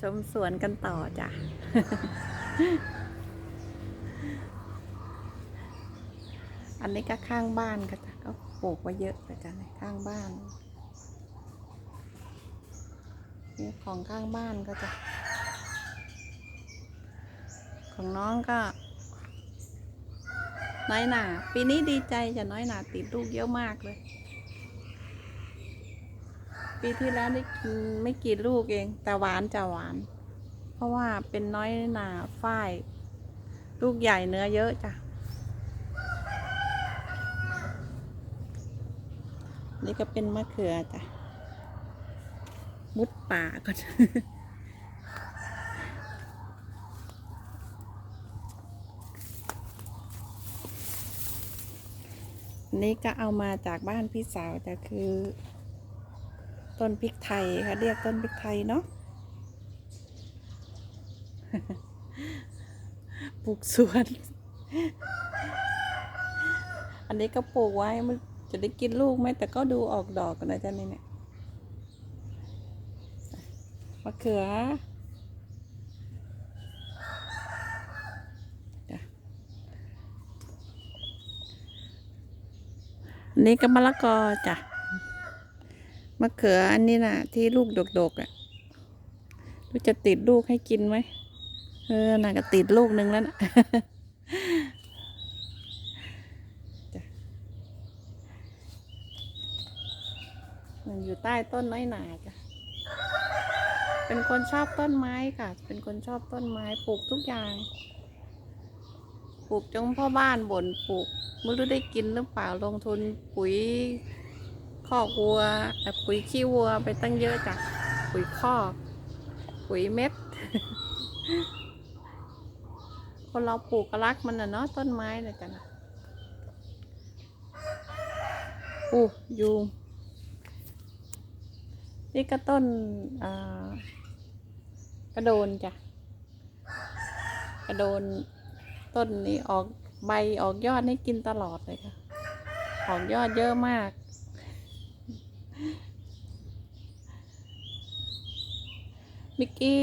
ชมสวนกันต่อจ้ะ อันนี้ก็ข้างบ้านก็จ้ะก็ปลูกไว้เยอะเลยจ้ะในข้างบ้านนี่ของข้างบ้านก็จะ ของน้องก็ น้อยหนาปีนี้ดีใจจะน้อยหนาติดลูกเยอะมากเลย ปีที่แล้วได้กินไม่กี่ลูกเอง แต่หวานจะหวาน เพราะว่าเป็นน้อยหนาฝ้าย ลูกใหญ่เนื้อเยอะจ้ะ นี่ก็เป็นมะเขือจ้ะ มุดป่าก่อนนี่ก็เอามาจากบ้านพี่สาวจะคือ ต้นพริกไทยค่ะเรียกต้นพริกไทยเนาะปลูกสวน อันนี้ก็ปลูกไว้มันจะได้กินลูกไหมแต่ก็ดูออกดอกกันนะจ๊ะนี่เนี่ยมะเขืออันนี้ก็มะละกอจ้ะ มะเขืออันนี้น่ะ ที่ลูกดกๆอะรู้จะติดลูกให้กินไหมเออน่าก็ติดลูกหนึ่งแล้วนะมันอยู่ใต้ต้นน้อยหนาจ้ะ เป็นคนชอบต้นไม้ค่ะ เป็นคนชอบต้นไม้ปลูกทุกอย่าง ปลูกจนพ่อบ้านบ่นปลูกไม่รู้ได้กินหรือเปล่าลงทุนปุ๋ย คอกวัวเอ่อปุ๋ยขี้วัวไปตั้งเยอะจ้ะปุ๋ยคอกปุ๋ยเม็ด คนเราปลูกก็รักมันนะเนาะต้นไม้เลยจ้ะนอู้ยูงนี่ก็ต้นอ่ากระโดนจ้ะ กระโดนต้นนี้ออกใบออกยอดให้กินตลอดเลยค่ะ ออกยอดเยอะมาก มื่อกี้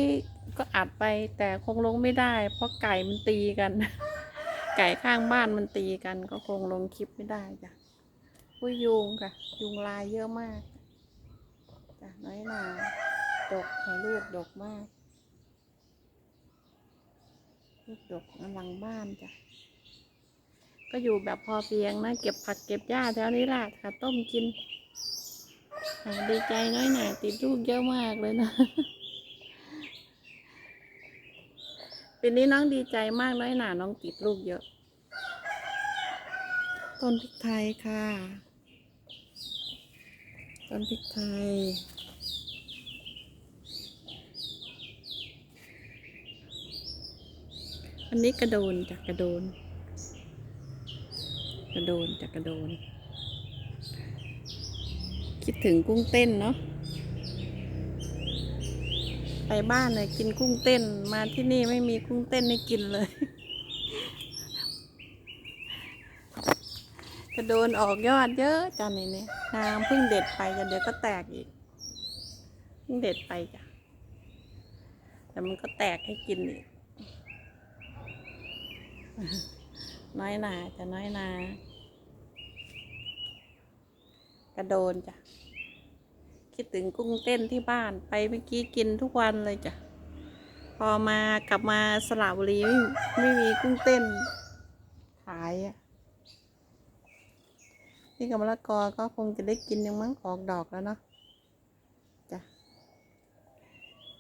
ก็อัดไปแต่คงลงไม่ได้ เพราะไก่มันตีกัน ไก่ข้างบ้านมันตีกัน ก็คงลงคลิปไม่ได้จ้ะผู้ยยุงค่ะ ยุงลายเยอะมากจ้ะน้อยหนาดกให้ลูกดกมากลูกดกอลังบ้านจ้ะก็อยู่แบบพอเพียงนะ เก็บผักเก็บหญ้าแถวนี้แหละค่ะ ต้มกิน ดีใจน้อยหนาติดลูกเยอะมากเลยนะปีนี้น้องดีใจมากน้อยหนาน้องติดลูกเยอะ ต้นพริกไทยค่ะ ต้นพริกไทยอันนี้กระโดนจากกระโดน กระโดนจากกระโดน ถึงกุ้งเต้นเนาะไปบ้านเลยกินกุ้งเต้นมาที่นี่ไม่มีกุ้งเต้นให้กินเลยกระโดนออกยอดเยอะจันนี่เนี่ยนางเพิ่งเด็ดไปจะเดี๋ยวก็แตกอีกเพิ่งเด็ดไปจ้ะแต่มันก็แตกให้กินอีกน้อยนาจะน้อยนากระโดนจ้ะ คิดถึงกุ้งเต้นที่บ้านไปเมื่อกี้กินทุกวันเลยจ้ะ พอมากลับมาสระบุรีไม่ไม่มีกุ้งเต้น ขายอะนี่กับมะละกอก็คงจะได้กินยังมั้งออกดอกแล้วเนาะจ้ะ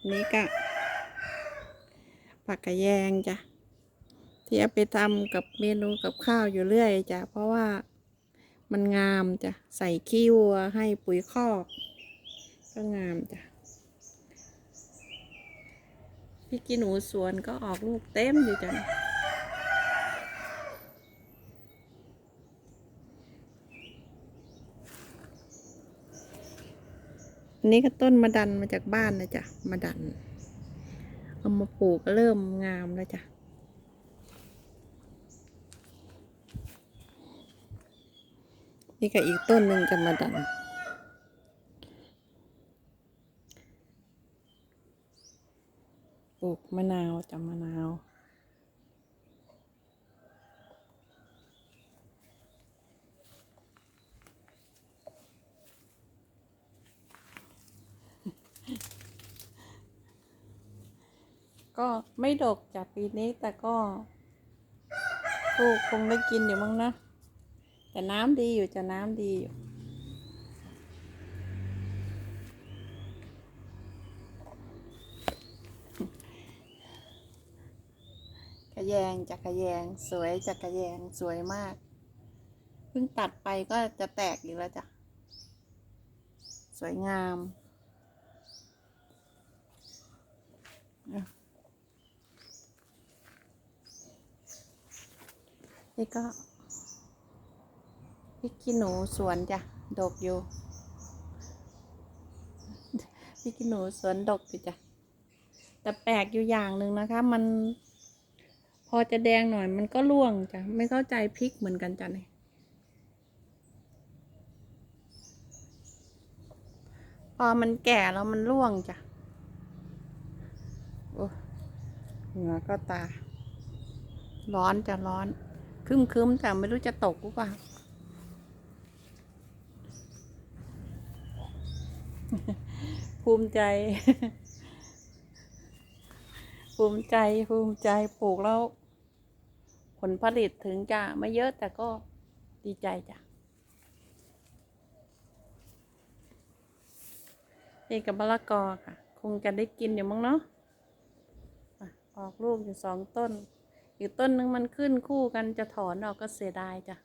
นี่ก็ผักกระแยงจ้ะที่เอาไปทำกับเมนูกับข้าวอยู่เรื่อยจ้ะเพราะว่ามันงามจ้ะใส่ขี้วัวให้ปุ๋ยคอก ก็งามจ้ะพี่กินหนูสวนก็ออกลูกเต็มอยู่จ้ะอันนี้ก็ต้นมะดันมาจากบ้านนะจ๊ะมะดัน เอามาปลูกก็เริ่มงามแล้วจ้ะนี่ก็อีกต้นหนึ่งจะมาดัน ปลูก มะนาวจ้ะมะนาวก็ไม่ดกจากปีนี้แต่ก็ ลูกคงได้กินอยู่มั้งนะ แต่น้ำดีอยู่จะน้ำดีอยู่ กระ แยงจักกระแยง สวยจักกระแยงสวยมากเพิ่งตัดไปก็จะแตกอีกแล้วจ้ะ สวยงามนี่ก็พริกขี้หนูสวนจ้ะ ดกอยู่พริกขี้หนูสวนดกอยู่จ้ะแต่แปลกอยู่อย่างหนึ่งนะคะ มัน พอจะแดงหน่อยมันก็ร่วงจ้ะ ไม่เข้าใจพริกเหมือนกันจ้ะเนี่ยพอมันแก่แล้วมันร่วงจ้ะ โอ้เหงื่อก็ตา ร้อนจะร้อน คึมคึมแต่ไม่รู้จะตกหรือเปล่า ภูมิใจ ภูมิใจภูมิใจปลูกแล้ว ผลผลิตถึงจะไม่เยอะแต่ก็ดีใจจ้ะนี่กับมะละกอค่ะ คงจะได้กินอยู่มั้งเนาะออกลูกอยู่สองต้น อีกต้นนึงมันขึ้นคู่กันจะถอนออกก็เสียดายจ้ะ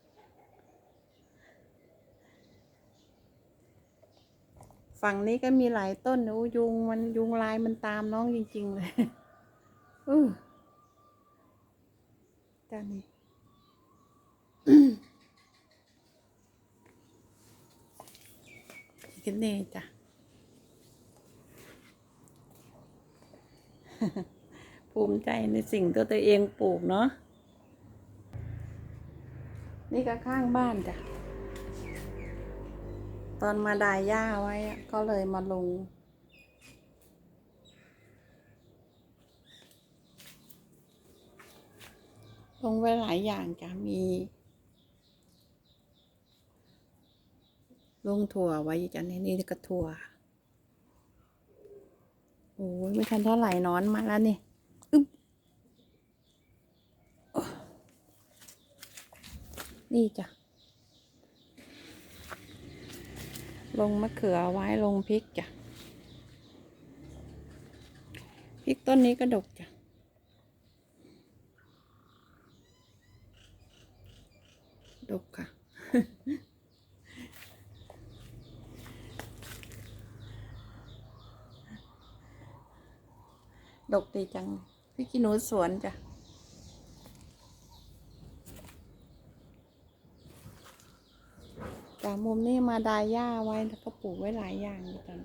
ฝั่งนี้ก็มีหลายต้นนูยุงมันยุงลายมันตามน้องจริง ๆ เลย อือจานี่กันเน่จ้ะภูมิใจในสิ่งที่ตัวเองปลูกเนาะ นี่ก็ข้างบ้านจ้ะ ตอนมาดายหญ้าไว้ก็เลยมาลง ลงไว้หลายอย่างจ้ะมี ลงถั่วไว้จ้ะนี่นี่ก็ถั่วโอ้ยไม่ทันเท่าไหร่นอนมาแล้วนี่อึ๊บนี่จ้ะลงมะเขือไว้ลงพริกจ้ะพริกต้นนี้ก็ดกจ้ะ ดกค่ะ ดกดีจังพริกขี้หนูสวนจ้ะจากมุมนี้มาดายหญ้าไว้แล้วก็ปลูกไว้หลายอย่างอยู่ตอน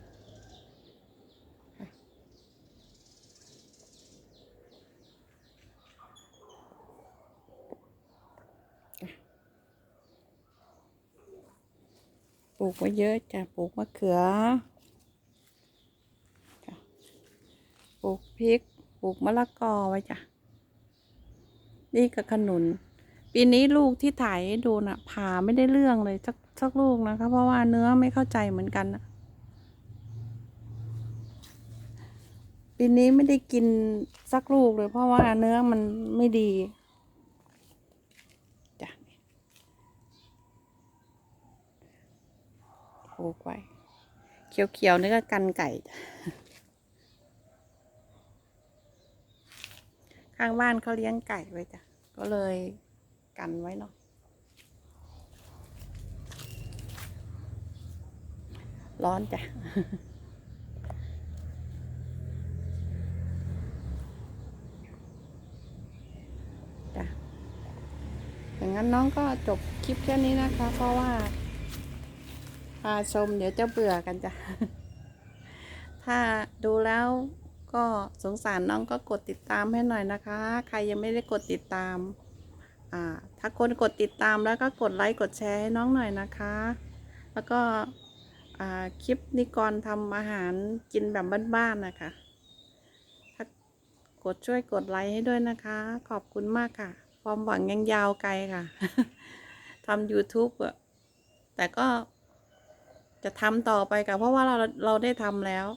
ปลูกไว้เยอะจ้ะปลูกมะเขือจ้ะปลูกพริกปลูกมะละกอไว้จ้ะนี่ก็ขนุน ปีนี้ลูกที่ถ่ายให้ดูน่ะผ่าไม่ได้เรื่องเลยสักสักลูกนะคะ เพราะว่าเนื้อไม่เข้าใจเหมือนกันนะปีนี้ไม่ได้กินสักลูกเลย เพราะว่าเนื้อมันไม่ดีจ้ะ ปลูกไว้ เขียวๆนี่ก็กันไก่ ข้างบ้านเขาเลี้ยงไก่ไว้จ้ะ ก็เลยกันไว้เนาะร้อนจ้ะจ้ะอย่างนั้นน้องก็จบคลิปแค่นี้นะคะ เพราะว่าาชมเดี๋ยวจะเบื่อกันจ้ะ ถ้าดูแล้วก็สงสารน้องก็กดติดตามให้หน่อยนะคะ ใครยังไม่ได้กดติดตาม อ่า ถ้าคนกดติดตามแล้วก็กดไลค์กดแชร์ให้น้องหน่อยนะคะ แล้วก็คลิปนิกรทำอาหารกินแบบบ้านๆนะคะ ถ้ากดช่วยกดไลค์ให้ด้วยนะคะ ขอบคุณมากค่ะ ความหวังยังยาวไกลค่ะทำ YouTube อะแต่ก็ จะทำต่อไปกับเพราะว่าเราเราได้ทำแล้ว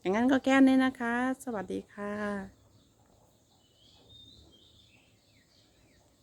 อย่างนั้นก็แก้นี้นะคะ สวัสดีค่ะ